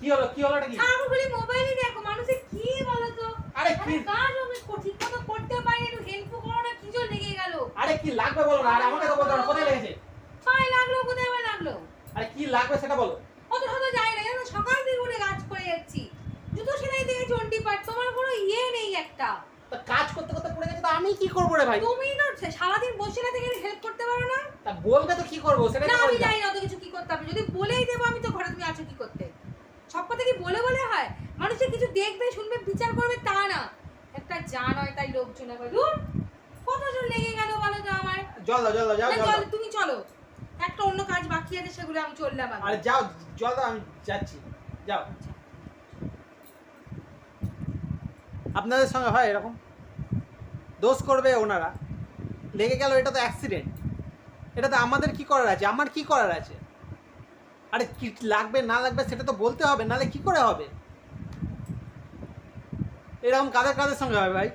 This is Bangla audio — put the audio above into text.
কি হলো কি হলো এটা কি? সারাক্ষণ মোবাইলে দেখো মানুষের কি বলো তো আরে কি? কাজ আমি ঠিক মতো করতে পারি একটু হেল্প করো না কি জন্য লেগে গেল? আরে কি লাগবে বলো না? আরে আমাকে তো বলতে না, কোথায় লেগেছে? পায়ে লাগল কোথায় আবার লাগল? আরে কি লাগবে সেটা বলো। অত শত যাই না জানো সকাল থেকে উঠে কাজ করে যাচ্ছি। জুতো সেলাই থেকে চন্ডি পাট তোমার কোনো ইয়ে নেই একটা। তা কাজ করতে করতে পড়ে গেছে তো আমি কি করব রে ভাই? তুমি তো সারাদিন বসে না থেকে হেল্প করতে পারো না? তা বলবে তো কি করব সেটা না আমি। জানি না অত কিছু কি করতে হবে যদি বলেই দেবো আমি তো ঘরে তুমি আছো কি করতে সব কথা কি বলে বলে হয়? মানুষের কিছু দেখবে শুনবে বিচার করবে তা না। একটা জান হয় তাই লোকজন কতজন লেগে গেল বলো তো আমার? জল দাও জল দাও যাও জল তুমি চলো। একটা অন্য কাজ বাকি আছে সেগুলো আমি চললাম। আরে যাও জল দাও আমি যাচ্ছি। যাও। আপনাদের সঙ্গে হয় এরকম? দোষ করবে ওনারা। লেগে গেল এটা তো অ্যাক্সিডেন্ট এটা তো আমাদের কি করার আছে? আমার কি করার আছে? আরে কি লাগবে, না লাগবে সেটা তো বলতে হবে নালে কি করে হবে? এরকম কাদের কাদের সঙ্গে হবে ভাই?